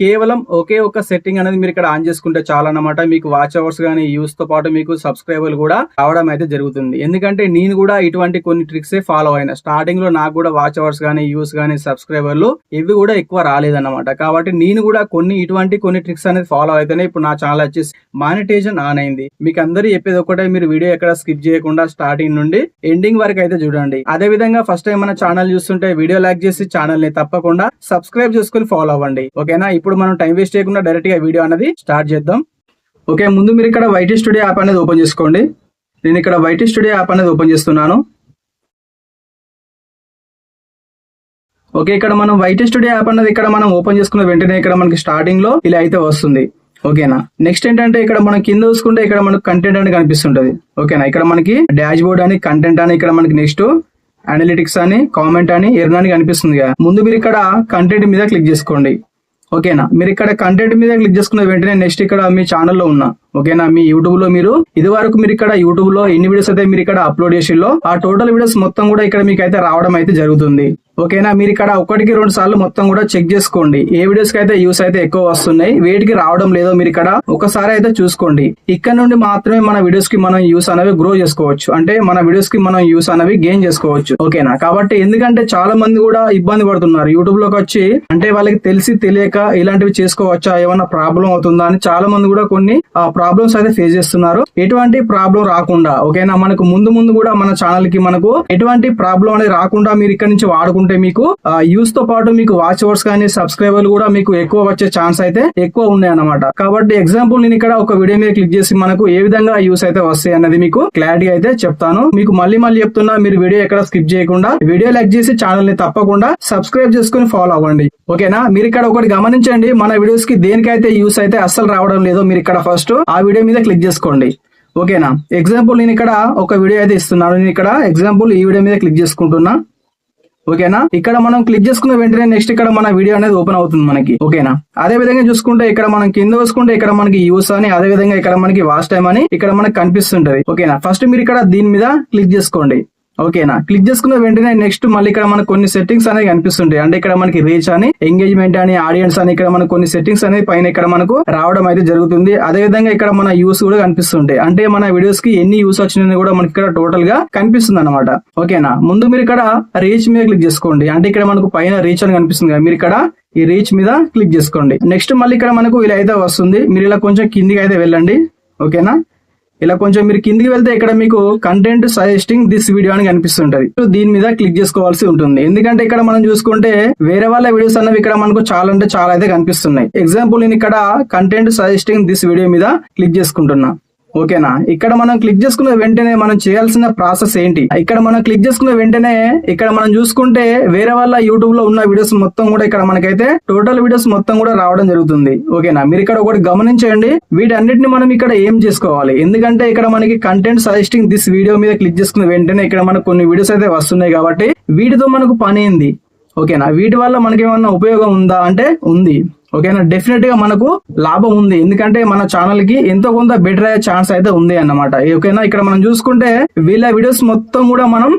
కేవలం ఒకే ఒక సెట్టింగ్ అనేది మీరు ఇక్కడ ఆన్ చేసుకుంటే చాలా అన్నమాట మీకు వాచ్ అవర్స్ కానీ యూస్తో పాటు మీకు సబ్స్క్రైబర్లు కూడా రావడం అయితే జరుగుతుంది. ఎందుకంటే నేను కూడా ఇటువంటి కొన్ని ట్రిక్స్ ఫాలో అయినా. స్టార్టింగ్లో నాకు కూడా వాచ్ అవర్స్ కానీ యూస్ కానీ సబ్స్క్రైబర్లు ఇవి కూడా ఎక్కువ రాలేదన్నమాట. కాబట్టి నేను కూడా కొన్ని ఇటువంటి కొన్ని ట్రిక్స్ అనేది ఫాలో అయితేనే ఇప్పుడు నా ఛానల్ వచ్చేసి మానిటైజేషన్ ఆన్ అయింది. మీకు అందరూ చెప్పేది ఒకటే మీరు వీడియో ఎక్కడ స్కిప్ చేయకుండా స్టార్టింగ్ నుండి ఎండింగ్ వరకు అయితే చూడండి. అదే విధంగా ఫస్ట్ టైం మన ఛానల్ చూస్తుంటే వీడియో లైక్ చేసి ఛానల్ని తప్పకుండా సబ్స్క్రైబ్ చేసుకుని ఫాలో అవ్వండి. ఓకేనా ఇప్పుడు ఇప్పుడు మనం టైం వేస్ట్ చేయకుండా డైరెక్ట్గా వీడియో అనేది స్టార్ట్ చేద్దాం. ఓకే ముందు మీరు ఇక్కడ వైటీ స్టూడియో యాప్ అనేది ఓపెన్ చేసుకోండి. నేను ఇక్కడ వైటీ స్టూడియో యాప్ అనేది ఓపెన్ చేస్తున్నాను. ఓకే ఇక్కడ మనం వైటీ స్టూడియో యాప్ అనేది ఇక్కడ మనం ఓపెన్ చేసుకున్న వెంటనే ఇక్కడ మనకి స్టార్టింగ్లో ఇలా అయితే వస్తుంది. ఓకేనా నెక్స్ట్ ఏంటంటే ఇక్కడ మనం కింద చూసుకుంటే ఇక్కడ మనకు కంటెంట్ అని కనిపిస్తుంటది. ఓకేనా ఇక్కడ మనకి డాష్ బోర్డ్ అని కంటెంట్ అని ఇక్కడ మనకి నెక్స్ట్ అనలిటిక్స్ అని కామెంట్ అని ఎర్న్ అని కనిపిస్తుంది ముందు మీరు ఇక్కడ కంటెంట్ మీద క్లిక్ చేసుకోండి. ఓకేనా? మీరు ఇక్కడ కంటెంట్ మీద క్లిక్ చేసుకున్న వెంటనే నెక్స్ట్ ఇక్కడ మీ ఛానల్లో ఉన్నా. ఓకేనా? మీ యూట్యూబ్లో మీరు. ఇది వరకు మీరు ఇక్కడ యూట్యూబ్లో ఎన్ని వీడియోస్ అయితే మీరు ఇక్కడ అప్లోడ్ చేసిల్లో ఆ టోటల్ వీడియోస్ మొత్తం కూడా ఇక్కడ మీకు అయితే రావడం అయితే జరుగుతుంది. ఓకేనా? మీరు ఇక్కడ ఒకటికి రెండు సార్లు మొత్తం కూడా చెక్ చేసుకోండి. ఏ వీడియోస్కి అయితే యూస్ అయితే ఎక్కువ వస్తున్నాయి వేటికి రావడం లేదో మీరు ఇక్కడ ఒకసారి అయితే చూసుకోండి. ఇక్కడ నుండి మాత్రమే మన వీడియోస్కి మనం యూస్ అనేవి గ్రో చేసుకోవచ్చు. అంటే మన వీడియోస్కి మనం యూస్ అనేవి గెయిన్ చేసుకోవచ్చు. ఓకేనా? కాబట్టి ఎందుకంటే చాలా మంది కూడా ఇబ్బంది పడుతున్నారు. యూట్యూబ్లోకి వచ్చి అంటే వాళ్ళకి తెలిసి తెలియక ఇలాంటివి చేసుకోవచ్చా? ఏమైనా ప్రాబ్లం అవుతుందా? అని చాలా మంది కూడా కొన్ని ప్రాబ్లమ్స్ అయితే ఫేస్ చేస్తున్నారు. ఎటువంటి ప్రాబ్లం రాకుండా ఓకేనా? మనకు ముందు ముందు కూడా మన ఛానల్కి మనకు ఎటువంటి ప్రాబ్లం అనేది రాకుండా మీరు ఇక్కడ నుంచి వాడుకుంటే మీకు యూస్తో పాటు మీకు వాచ్ అవర్స్ కానీ సబ్స్క్రైబర్లు కూడా మీకు ఎక్కువ వచ్చే ఛాన్స్ అయితే ఎక్కువ ఉన్నాయి అన్నమాట. కాబట్టి ఎగ్జాంపుల్ నేను ఇక్కడ ఒక వీడియో మీద క్లిక్ చేసి మనకు ఏ విధంగా యూస్ అయితే వస్తాయి అనేది మీకు క్లారిటీ అయితే చెప్తాను. మీకు మళ్ళీ మళ్ళీ చెప్తున్నా మీరు వీడియో ఎక్కడ స్కిప్ చేయకుండా వీడియో లైక్ చేసి ఛానల్ని తప్పకుండా సబ్స్క్రైబ్ చేసుకుని ఫాలో అవ్వండి. ఓకేనా? మీరు ఇక్కడ ఒకటి గమనించండి మన వీడియోస్కి దేనికైతే యూస్ అయితే అస్సలు రావడం లేదో మీరు ఇక్కడ ఫస్ట్ ఆ వీడియో మీద క్లిక్ చేసుకోండి. ఓకేనా? ఎగ్జాంపుల్ నేను ఇక్కడ ఒక వీడియో అయితే ఇస్తున్నాను. నేను ఇక్కడ ఎగ్జాంపుల్ ఈ వీడియో మీద క్లిక్ చేసుకుంటున్నా. ఓకేనా? ఇక్కడ మనం క్లిక్ చేసుకున్న వెంటనే నెక్స్ట్ ఇక్కడ మన వీడియో అనేది ఓపెన్ అవుతుంది మనకి. ఓకేనా? అదే విధంగా చూసుకుంటే ఇక్కడ మనం కింద చూసుకుంటే ఇక్కడ మనకి యూస్ అని అదే విధంగా ఇక్కడ మనకి వాచ్ టైం అని ఇక్కడ మనకి కనిపిస్తుంటది. ఓకేనా? ఫస్ట్ మీరు ఇక్కడ దీని మీద క్లిక్ చేసుకోండి. ఓకేనా? క్లిక్ చేసుకున్న వెంటనే నెక్స్ట్ మళ్ళీ ఇక్కడ మనకు కొన్ని సెట్టింగ్స్ అనేవి కనిపిస్తుంటాయి. అంటే ఇక్కడ మనకి రీచ్ అని ఎంగేజ్మెంట్ అని ఆడియన్స్ అని ఇక్కడ మనకు కొన్ని సెట్టింగ్స్ అనేది పైన ఇక్కడ మనకు రావడం అయితే జరుగుతుంది. అదే విధంగా ఇక్కడ మన యూస్ కూడా కనిపిస్తుంటాయి. అంటే మన వీడియోస్కి ఎన్ని యూస్ వచ్చినాయి కూడా మనకి ఇక్కడ టోటల్గా కనిపిస్తుంది అనమాట ఓకేనా? ముందు మీరు ఇక్కడ రీచ్ మీద క్లిక్ చేసుకోండి. అంటే ఇక్కడ మనకు పైన రీచ్ అని కనిపిస్తుంది కదా మీరు ఇక్కడ ఈ రీచ్ మీద క్లిక్ చేసుకోండి. నెక్స్ట్ మళ్ళీ ఇక్కడ మనకు ఇలా అయితే వస్తుంది. మీరు ఇలా కొంచెం కిందికి అయితే వెళ్ళండి. ఓకేనా? ఇలా కొంచెం మీరు కిందికి వెళ్తే ఇక్కడ మీకు కంటెంట్ సజెస్టింగ్ దిస్ వీడియో అని కనిపిస్తుంటది. సో దీని మీద క్లిక్ చేసుకోవాల్సి ఉంటుంది. ఎందుకంటే ఇక్కడ మనం చూసుకుంటే వేరే వాళ్ళ వీడియోస్ అన్నవి ఇక్కడ మనకు చాలా అంటే చాలా అయితే కనిపిస్తున్నాయి. ఎగ్జాంపుల్ నేను ఇక్కడ కంటెంట్ సజెస్టింగ్ దిస్ వీడియో మీద క్లిక్ చేసుకుంటున్నా. ఓకేనా? ఇక్కడ మనం క్లిక్ చేసుకున్న వెంటనే మనం చేయాల్సిన ప్రాసెస్ ఏంటి? ఇక్కడ మనం క్లిక్ చేసుకున్న వెంటనే ఇక్కడ మనం చూసుకుంటే వేరే వాళ్ళ యూట్యూబ్లో ఉన్న వీడియోస్ మొత్తం కూడా ఇక్కడ మనకైతే టోటల్ వీడియోస్ మొత్తం కూడా రావడం జరుగుతుంది. ఓకేనా? మీరు ఇక్కడ ఒకటి గమనించండి. వీటన్నిటిని మనం ఇక్కడ ఏం చేసుకోవాలి? ఎందుకంటే ఇక్కడ మనకి కంటెంట్ సజెస్టింగ్ దిస్ వీడియో మీద క్లిక్ చేసుకున్న వెంటనే ఇక్కడ మనకు కొన్ని వీడియోస్ అయితే వస్తున్నాయి కాబట్టి వీటితో మనకు పని ఏంది? ఓకేనా? వీటి వల్ల మనకి ఏమన్నా ఉపయోగం ఉందా? అంటే ఉంది. ఓకేనా? డెఫినెట్గా మనకు లాభం ఉంది. ఎందుకంటే మన ఛానల్కి ఎంతో కొంత బెటర్ అయ్యే ఛాన్స్ అయితే ఉంది అన్నమాట. ఓకేనా? ఇక్కడ మనం చూసుకుంటే వీళ్ళ వీడియోస్ మొత్తం కూడా మనం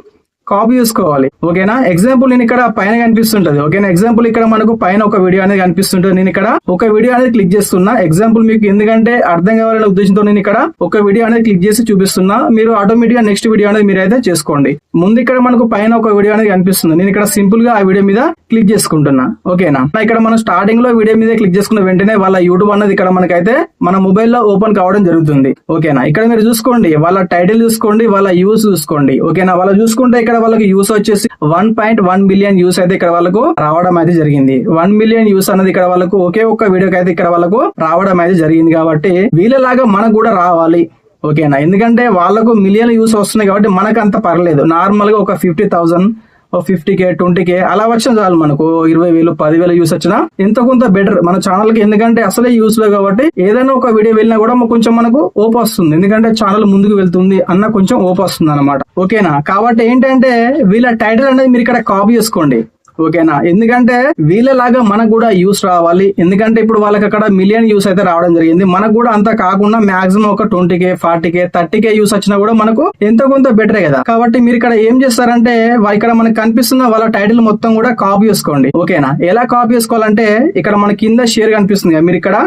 కాపీ చేసుకోవాలి. ఓకేనా? ఎగ్జాంపుల్ నేను ఇక్కడ పైన కనిపిస్తుంటది. ఓకేనా? ఎగ్జాంపుల్ ఇక్కడ మనకు పైన ఒక వీడియో అనేది కనిపిస్తుంటది. నేను ఇక్కడ ఒక వీడియో అనేది క్లిక్ చేస్తున్నా. ఎగ్జాంపుల్ మీకు ఎందుకంటే అర్థం కావాలనే ఉద్దేశంతో నేను ఇక్కడ ఒక వీడియో అనేది క్లిక్ చేసి చూపిస్తున్నా. మీరు ఆటోమేటిక్గా నెక్స్ట్ వీడియో అనేది మీరు అయితే చేసుకోండి. ముందు ఇక్కడ మనకు పైన ఒక వీడియో అనేది కనిపిస్తుంది. నేను ఇక్కడ సింపుల్గా ఆ వీడియో మీద క్లిక్ చేసుకుంటున్నా. ఓకేనా? ఇక్కడ మనం స్టార్టింగ్లో వీడియో మీద క్లిక్ చేసుకున్న వెంటనే వాళ్ళ యూట్యూబ్ అనేది ఇక్కడ మనకైతే మన మొబైల్లో ఓపెన్ కావడం జరుగుతుంది. ఓకేనా? ఇక్కడ మీరు చూసుకోండి. వాళ్ళ టైటిల్ చూసుకోండి. వాళ్ళ యూస్ చూసుకోండి. ఓకేనా? వాళ్ళ చూసుకుంటే ఇక్కడ వాళ్ళకి యూస్ వచ్చేసి one point one billion views అయితే ఇక్కడ వాళ్ళకు రావడం అయితే జరిగింది. వన్ మిలియన్ యూస్ అనేది ఇక్కడ వాళ్ళకు ఒకే ఒక్క వీడియోకి అయితే ఇక్కడ వాళ్ళకు రావడం అయితే జరిగింది కాబట్టి వీళ్ళలాగా మనకు కూడా రావాలి. ఓకేనా? ఎందుకంటే వాళ్ళకు మిలియన్ యూస్ వస్తున్నాయి కాబట్టి మనకు అంత పర్లేదు. నార్మల్గా ఒక fifty thousand fifty K twenty K అలా వచ్చిన చాలు మనకు. ఇరవై వేలు పదివేలు యూస్ వచ్చినా ఎంత కొంత బెటర్ మన ఛానల్కి. ఎందుకంటే అసలే యూస్లో కాబట్టి ఏదైనా ఒక వీడియో వెళ్ళినా కూడా కొంచెం మనకు ఓప్ వస్తుంది. ఎందుకంటే ఛానల్ ముందుకు వెళ్తుంది అన్న కొంచెం ఓప్ వస్తుంది అనమాట ఓకేనా కాబట్టి ఏంటంటే వీళ్ళ టైటిల్ అనేది మీరు ఇక్కడ కాపీ చేసుకోండి. ఓకేనా? ఎందుకంటే వీళ్ళలాగా మనకు కూడా యూస్ రావాలి. ఎందుకంటే ఇప్పుడు వాళ్ళకి అక్కడ మిలియన్ యూస్ అయితే రావడం జరిగింది. మనకు కూడా అంత కాకుండా మాక్సిమం ఒక twenty K forty K thirty K views వచ్చినా కూడా మనకు ఎంతో కొంత బెటరే కదా. కాబట్టి మీరు ఇక్కడ ఏం చేస్తారంటే ఇక్కడ మనకు కనిపిస్తున్న వాళ్ళ టైటిల్ మొత్తం కూడా కాపీ చేసుకోండి. ఓకేనా? ఎలా కాపీ చేసుకోవాలంటే ఇక్కడ మన కింద షేర్ కనిపిస్తుంది మీరు ఇక్కడ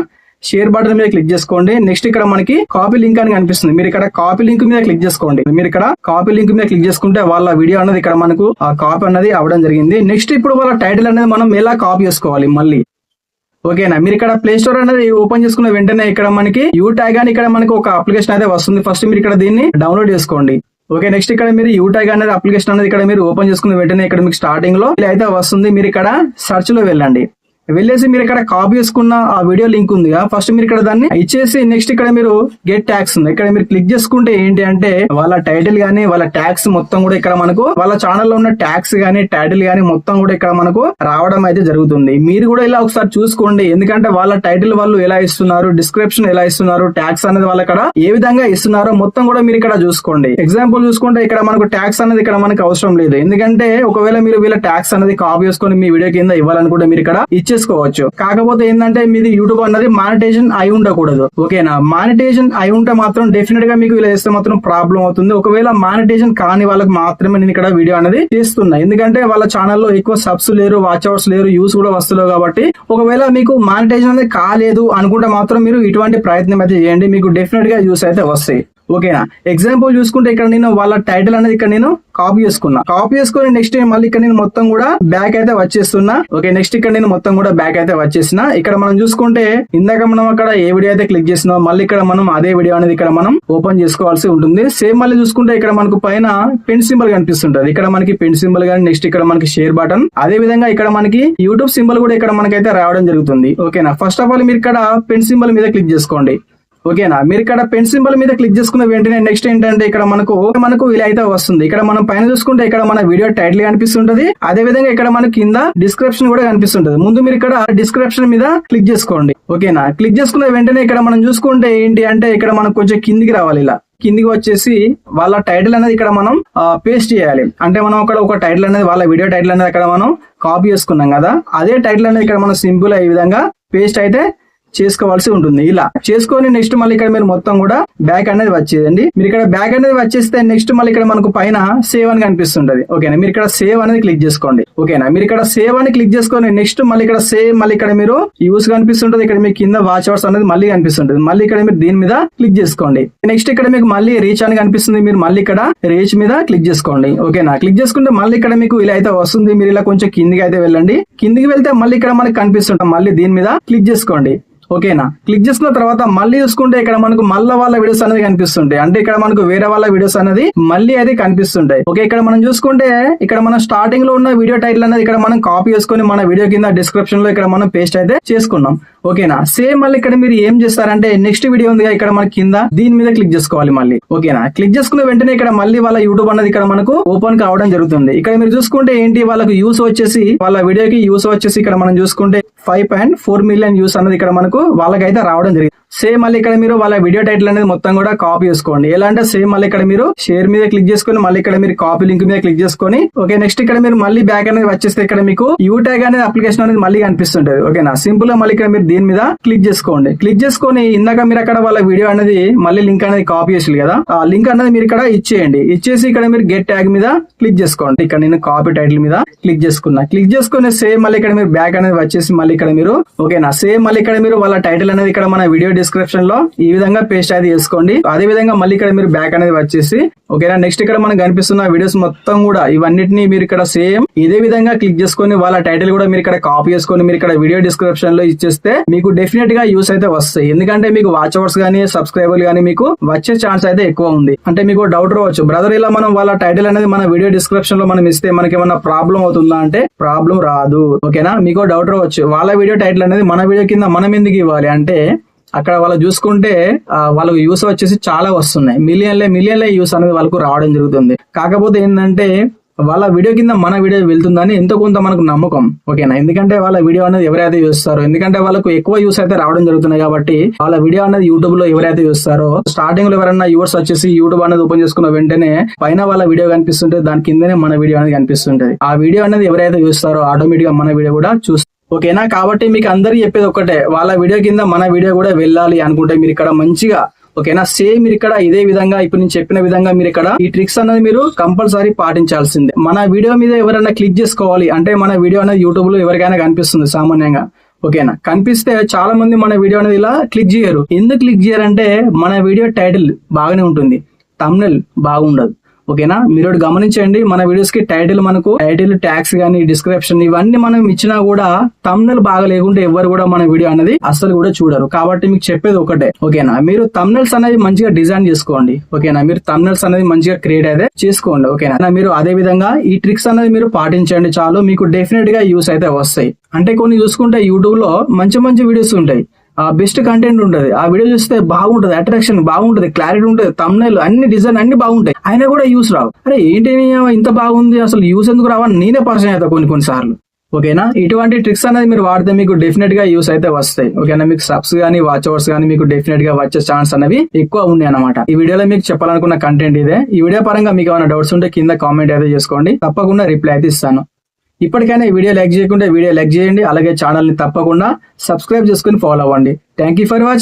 షేర్ బటన్ మీద క్లిక్ చేసుకోండి. నెక్స్ట్ ఇక్కడ మనకి కాపీ లింక్ అని కనిపిస్తుంది. మీరు ఇక్కడ కాపీ లింక్ మీద క్లిక్ చేసుకోండి. మీరు ఇక్కడ కాపీ లింక్ మీద క్లిక్ చేసుకుంటే వాళ్ళ వీడియో అనేది ఇక్కడ మనకు ఆ కాపీ అనేది అవడం జరిగింది. నెక్స్ట్ ఇప్పుడు వాళ్ళ టైటిల్ అనేది మనం ఎలా కాపీ చేసుకోవాలి మళ్ళీ? ఓకేనా? మీరు ఇక్కడ ప్లే స్టోర్ అనేది ఓపెన్ చేసుకున్న వెంటనే ఇక్కడ మనకి యూ ట్యాగ్ అని ఇక్కడ మనకి ఒక అప్లికేషన్ అయితే వస్తుంది. ఫస్ట్ మీరు ఇక్కడ దీన్ని డౌన్లోడ్ చేసుకోండి. ఓకే నెక్స్ట్ ఇక్కడ మీరు యూ ట్యాగ్ అనేది అప్లికేషన్ అనేది ఇక్కడ మీరు ఓపెన్ చేసుకున్న వెంటనే ఇక్కడ మీకు స్టార్టింగ్లో ఇలా అయితే వస్తుంది. మీరు ఇక్కడ సెర్చ్లో వెళ్ళండి. వెళ్ళేసి మీరు ఇక్కడ కాపీ చేసుకున్న ఆ వీడియో లింక్ ఉంది ఫస్ట్ మీరు ఇక్కడ దాన్ని ఇచ్చేసి నెక్స్ట్ ఇక్కడ మీరు గెట్ ట్యాక్స్ ఉంది. ఇక్కడ మీరు క్లిక్ చేసుకుంటే ఏంటి అంటే వాళ్ళ టైటిల్ గానీ వాళ్ళ ట్యాక్స్ మొత్తం కూడా ఇక్కడ మనకు వాళ్ళ ఛానల్లో ఉన్న ట్యాక్స్ గానీ టైటిల్ గానీ మొత్తం కూడా ఇక్కడ మనకు రావడం అయితే జరుగుతుంది. మీరు కూడా ఇలా ఒకసారి చూసుకోండి. ఎందుకంటే వాళ్ళ టైటిల్ వాళ్ళు ఎలా ఇస్తున్నారు డిస్క్రిప్షన్ ఎలా ఇస్తున్నారు ట్యాక్స్ అనేది వాళ్ళు ఇక్కడ ఏ విధంగా ఇస్తున్నారో మొత్తం కూడా మీరు ఇక్కడ చూసుకోండి. ఎగ్జాంపుల్ చూసుకుంటే ఇక్కడ మనకు ట్యాక్స్ అనేది ఇక్కడ మనకు అవసరం లేదు. ఎందుకంటే ఒకవేళ మీరు వీళ్ళ ట్యాక్స్ అనేది కాపీ చేసుకొని మీ వీడియో కింద ఇవ్వాలనుకుంటే మీరు ఇక్కడ చేసుకోవచ్చు. కాకపోతే ఏంటంటే మీది యూట్యూబ్ అన్నది మానిటేషన్ అయి ఉండకూడదు. ఓకేనా? మానిటేషన్ అయి ఉంటే మాత్రం డెఫినెట్గా మీకు ఇలా చేస్తే మాత్రం ప్రాబ్లం అవుతుంది. ఒకవేళ మానిటేషన్ కాని వాళ్ళకి మాత్రమే నేను ఇక్కడ వీడియో అనేది చేస్తున్నా. ఎందుకంటే వాళ్ళ ఛానల్లో ఎక్కువ సబ్స్ లేరు వాచ్ అవర్స్ లేరు యూస్ కూడా వస్తలేవు కాబట్టి ఒకవేళ మీకు మానిటేషన్ అనేది కాలేదు అనుకుంటే మాత్రం మీరు ఇటువంటి ప్రయత్నం అయితే చేయండి. మీకు డెఫినెట్గా యూస్ అయితే వస్తాయి. ఓకేనా? ఎగ్జాంపుల్ చూసుకుంటే ఇక్కడ నేను వాళ్ళ టైటిల్ అనేది ఇక్కడ నేను కాపీ చేసుకున్నా. కాపీ చేసుకుని నెక్స్ట్ మళ్ళీ ఇక్కడ నేను మొత్తం కూడా బ్యాక్ అయితే వచ్చేస్తున్నా. ఓకే నెక్స్ట్ ఇక్కడ నేను మొత్తం కూడా బ్యాక్ అయితే వచ్చేసిన. ఇక్కడ మనం చూసుకుంటే ఇందాక మనం అక్కడ ఏ వీడియో అయితే క్లిక్ చేసినా మళ్ళీ ఇక్కడ మనం అదే వీడియో అనేది ఇక్కడ మనం ఓపెన్ చేసుకోవాల్సి ఉంటుంది. సేమ్ మళ్ళీ చూసుకుంటే ఇక్కడ మనకు పైన పెన్ సింబల్ కనిపిస్తుంటది. ఇక్కడ మనకి పెన్ సింబల్ కానీ నెక్స్ట్ ఇక్కడ మనకి షేర్ బటన్ అదే విధంగా ఇక్కడ మనకి యూట్యూబ్ సింబల్ కూడా ఇక్కడ మనకైతే రావడం జరుగుతుంది. ఓకేనా ఫస్ట్ ఆఫ్ ఆల్ మీరు ఇక్కడ పెన్ సింబల్ మీద క్లిక్ చేసుకోండి. ఓకేనా? మీరు ఇక్కడ పెన్ సింబల్ మీద క్లిక్ చేసుకున్న వెంటనే నెక్స్ట్ ఏంటంటే ఇక్కడ మనకు మనకు ఇలా అయితే వస్తుంది. ఇక్కడ మనం పైన చూసుకుంటే ఇక్కడ మన వీడియో టైటిల్ కనిపిస్తుంటది అదే విధంగా ఇక్కడ మనకి కింద డిస్క్రిప్షన్ కూడా కనిపిస్తుంటది. ముందు మీరు ఇక్కడ డిస్క్రిప్షన్ మీద క్లిక్ చేసుకోండి. ఓకేనా? క్లిక్ చేసుకున్న వెంటనే ఇక్కడ మనం చూసుకుంటే ఏంటి అంటే ఇక్కడ మనం కొంచెం కిందికి రావాలి ఇలా. కిందికి వచ్చేసి వాళ్ళ టైటిల్ అనేది ఇక్కడ మనం పేస్ట్ చేయాలి. అంటే మనం అక్కడ ఒక టైటిల్ అనేది వాళ్ళ వీడియో టైటిల్ అనేది అక్కడ మనం కాపీ చేసుకున్నాం కదా. అదే టైటిల్ అనేది ఇక్కడ మనం సింపుల్ ఈ విధంగా పేస్ట్ అయితే చేసుకోవాల్సి ఉంటుంది. ఇలా చేసుకొని నెక్స్ట్ మళ్ళీ ఇక్కడ మీరు మొత్తం కూడా బ్యాక్ అనేది వచ్చేదండి మీరు ఇక్కడ బ్యాక్ అనేది వచ్చేస్తే నెక్స్ట్ మళ్ళీ ఇక్కడ మనకు పైన సేవ్ అని కనిపిస్తుంటది. ఓకేనా మీరు ఇక్కడ సేవ్ అనేది క్లిక్ చేసుకోండి. ఓకేనా మీరు ఇక్కడ సేవ్ అని క్లిక్ చేసుకొని నెక్స్ట్ మళ్ళీ ఇక్కడ సేవ్ మళ్ళీ ఇక్కడ మీరు యూస్ కనిపిస్తుంటది. ఇక్కడ మీకు కింద వాచ్ అవర్స్ అనేది మళ్ళీ కనిపిస్తుంటది. మళ్ళీ ఇక్కడ మీరు దీని మీద క్లిక్ చేసుకోండి. నెక్స్ట్ ఇక్కడ మీకు మళ్ళీ రీచ్ అని కనిపిస్తుంది. మీరు మళ్ళీ ఇక్కడ రీచ్ మీద క్లిక్ చేసుకోండి. ఓకేనా క్లిక్ చేసుకుంటే మళ్ళీ ఇక్కడ మీకు ఇలా అయితే వస్తుంది. మీరు ఇలా కొంచెం కిందికి అయితే వెళ్ళండి. కిందికి వెళ్తే మళ్ళీ ఇక్కడ మనకి కనిపిస్తుంటాం మళ్ళీ దీని మీద క్లిక్ చేసుకోండి. ఓకేనా? క్లిక్ చేసుకున్న తర్వాత మళ్ళీ చూసుకుంటే ఇక్కడ మనకు మళ్ళీ వాళ్ళ వీడియోస్ అనేది కనిపిస్తుంటాయి. అంటే ఇక్కడ మనకు వేరే వాళ్ళ వీడియోస్ అనేది మళ్ళీ అయితే కనిపిస్తుంటాయి. ఓకే ఇక్కడ మనం చూసుకుంటే ఇక్కడ మనం స్టార్టింగ్లో ఉన్న వీడియో టైటిల్ అనేది ఇక్కడ మనం కాపీ చేసుకుని మన వీడియో కింద డిస్క్రిప్షన్లో ఇక్కడ మనం పేస్ట్ అయితే చేసుకున్నాం. ఓకేనా? సేమ్ మళ్ళీ ఇక్కడ మీరు ఏం చేస్తారంటే నెక్స్ట్ వీడియో ఉంది ఇక్కడ మన కింద దీని మీద క్లిక్ చేసుకోవాలి మళ్ళీ. ఓకేనా? క్లిక్ చేసుకున్న వెంటనే ఇక్కడ మళ్ళీ వాళ్ళ యూట్యూబ్ అనేది ఇక్కడ మనకు ఓపెన్ కావడం జరుగుతుంది. ఇక్కడ మీరు చూసుకుంటే ఏంటి? వాళ్ళకు యూస్ వచ్చేసి వాళ్ళ వీడియోకి యూస్ వచ్చేసి ఇక్కడ మనం చూసుకుంటే five point four million views అనేది ఇక్కడ మనకు వాళ్ళకైతే రావడం జరిగింది. సేమ్ మళ్ళీ ఇక్కడ మీరు వాళ్ళ వీడియో టైటిల్ అనేది మొత్తం కూడా కాపీ చేసుకోండి. ఎలా అంటే సేమ్ మళ్ళీ ఇక్కడ మీరు షేర్ మీద క్లిక్ చేసుకొని మళ్ళీ ఇక్కడ మీరు కాపీ లింక్ మీద క్లిక్ చేసుకొని ఓకే నెక్స్ట్ ఇక్కడ మీరు మళ్ళీ బ్యాక్ అనేది వచ్చేస్తే ఇక్కడ మీకు యూ ట్యాగ్ అనేది అప్లికేషన్ అనేది మళ్ళీ కనిపిస్తుంటది ఓకేనా సింపుల్గా మళ్ళీ ఇక్కడ మీరు దీని మీద క్లిక్ చేసుకోండి. క్లిక్ చేసుకొని ఇందాక మీరు అక్కడ వాళ్ళ వీడియో అనేది మళ్ళీ లింక్ అనేది కాపీ చేసి కదా? ఆ లింక్ అనేది మీరు ఇక్కడ ఇచ్చేయండి. ఇచ్చేసి ఇక్కడ మీరు గెట్ ట్యాగ్ మీద క్లిక్ చేసుకోండి. ఇక్కడ నేను కాపీ టైటిల్ మీద క్లిక్ చేసుకున్నా. క్లిక్ చేసుకుని సేమ్ మళ్ళీ ఇక్కడ మీరు బ్యాక్ అనేది వచ్చేసి మళ్ళీ ఇక్కడ మీరు ఓకేనా సేమ్ మళ్ళీ ఇక్కడ మీరు వాళ్ళ టైటిల్ అనేది ఇక్కడ మన వీడియో డిస్క్రిప్షన్లో ఈ విధంగా పేస్ట్ అయితే చేసుకోండి. అదే విధంగా మళ్ళీ ఇక్కడ మీరు బ్యాక్ అనేది వచ్చేసి ఓకేనా నెక్స్ట్ ఇక్కడ మనకు కనిపిస్తున్న వీడియోస్ మొత్తం కూడా ఇవన్నిటిని మీరు ఇక్కడ సేమ్ ఇదే విధంగా క్లిక్ చేసుకొని వాళ్ళ టైటిల్ కూడా మీరు ఇక్కడ కాపీ చేసుకొని మీరు ఇక్కడ వీడియో డిస్క్రిప్షన్లో ఇచ్చేస్తే మీకు డెఫినెట్గా యూస్ అయితే వస్తాయి. ఎందుకంటే మీకు వాచ్ అవర్స్ కానీ సబ్స్క్రైబర్లు కానీ మీకు వచ్చే ఛాన్స్ అయితే ఎక్కువ ఉంది. అంటే మీకు డౌట్ రావచ్చు. బ్రదర్ ఇలా మనం వాళ్ళ టైటిల్ అనేది మన వీడియో డిస్క్రిప్షన్లో మనం ఇస్తే మనకి ఏమన్నా ప్రాబ్లం అవుతుందా అంటే ప్రాబ్లం రాదు. ఓకేనా? మీకు డౌట్ రావచ్చు. వాళ్ళ వీడియో టైటిల్ అనేది మన వీడియో కింద మనం ఎందుకు ఇవ్వాలి అంటే అక్కడ వాళ్ళు చూసుకుంటే వాళ్ళకు యూస్ వచ్చేసి చాలా వస్తున్నాయి. మిలియన్లే మిలియన్లే యూస్ అనేది వాళ్ళకు రావడం జరుగుతుంది. కాకపోతే ఏంటంటే వాళ్ళ వీడియో కింద మన వీడియో వెళ్తుందని ఎంతో కొంత మనకు నమ్మకం. ఓకేనా? ఎందుకంటే వాళ్ళ వీడియో అనేది ఎవరైతే చూస్తారో ఎందుకంటే వాళ్ళకు ఎక్కువ యూస్ అయితే రావడం జరుగుతుంది కాబట్టి వాళ్ళ వీడియో అనేది యూట్యూబ్లో ఎవరైతే చూస్తారో స్టార్టింగ్లో ఎవరైనా యూవర్స్ వచ్చేసి యూట్యూబ్ అనేది ఓపెన్ చేసుకున్న వెంటనే పైన వాళ్ళ వీడియో కనిపిస్తుంటే దాని కిందనే మన వీడియో అనేది కనిపిస్తుంటది. ఆ వీడియో అనేది ఎవరైతే చూస్తారో ఆటోమేటిక్గా మన వీడియో కూడా చూస్తారు ఓకేనా? కాబట్టి మీకు అందరికి చెప్పేది ఒకటే వాళ్ళ వీడియో కింద మన వీడియో కూడా వెళ్ళాలి అనుకుంటే మీరు ఇక్కడ మంచిగా ఓకేనా? సేమ్ మీరు ఇక్కడ ఇదే విధంగా ఇప్పుడు నేను చెప్పిన విధంగా మీరు ఇక్కడ ఈ ట్రిక్స్ అనేది మీరు కంపల్సరీ పాటించాల్సిందే. మన వీడియో మీద ఎవరైనా క్లిక్ చేసుకోవాలి అంటే మన వీడియో అనేది యూట్యూబ్లో ఎవరికైనా కనిపిస్తుంది సామాన్యంగా ఓకేనా? కనిపిస్తే చాలా మంది మన వీడియో అనేది ఇలా క్లిక్ చేయరు. ఎందుకు క్లిక్ చేయరంటే మన వీడియో టైటిల్ బాగానే ఉంటుంది తమ్నెల్ బాగుండదు. ఓకేనా? మీరు గమనించండి మన వీడియోస్కి టైటిల్ మనకు టైటిల్ ట్యాక్స్ గానీ డిస్క్రిప్షన్ ఇవన్నీ మనం ఇచ్చినా కూడా తమ్నెల్ బాగా లేకుంటే ఎవరు కూడా మన వీడియో అనేది అస్సలు కూడా చూడరు. కాబట్టి మీకు చెప్పేది ఒకటే ఓకేనా? మీరు తమ్నెల్స్ అనేది మంచిగా డిజైన్ చేసుకోండి ఓకేనా? మీరు తమ్నెల్స్ అనేది మంచిగా క్రియేట్ అయితే చేసుకోండి ఓకేనా? మీరు అదే విధంగా ఈ ట్రిక్స్ అనేది మీరు పాటించండి చాలు మీకు డెఫినెట్గా యూస్ అయితే వస్తాయి. అంటే కొన్ని చూసుకుంటే యూట్యూబ్లో మంచి మంచి వీడియోస్ ఉంటాయి. బెస్ట్ కంటెంట్ ఉంటుంది. ఆ వీడియో చూస్తే బాగుంటది అట్రాక్షన్ బాగుంటుంది క్లారిటీ ఉంటది తమ్నైల్ అన్ని డిజైన్ అన్ని బాగుంటాయి. అయినా కూడా యూస్ రావు. అరే ఏంటి ఇంత బాగుంది? అసలు యూస్ ఎందుకు రావని నేనే పరిచయం అవుతా కొన్ని కొన్ని సార్లు. ఓకేనా? ఇటువంటి ట్రిక్స్ అనేది మీరు వాడితే మీకు డెఫినెట్గా యూస్ అయితే వస్తాయి. ఓకేనా? మీకు సబ్స్ కానీ వాచ్ అవర్స్ కానీ మీకు డెఫినెట్గా వచ్చే ఛాన్స్ అనేవి ఎక్కువ ఉన్నాయి అనమాట ఈ వీడియోలో మీకు చెప్పాలనుకున్న కంటెంట్ ఇదే. ఈ వీడియో పరంగా మీకు ఏమైనా డౌట్స్ ఉంటే కింద కామెంట్ అయితే చేసుకోండి. తప్పకుండా రిప్లై అయితే ఇస్తాను. ఇప్పటికైనా ఈ వీడియో లైక్ చేయకుండా వీడియో లైక్ చేయండి. అలాగే ఛానల్ని తప్పకుండా సబ్స్క్రైబ్ చేసుకుని ఫాలో అవ్వండి. Thank you for watching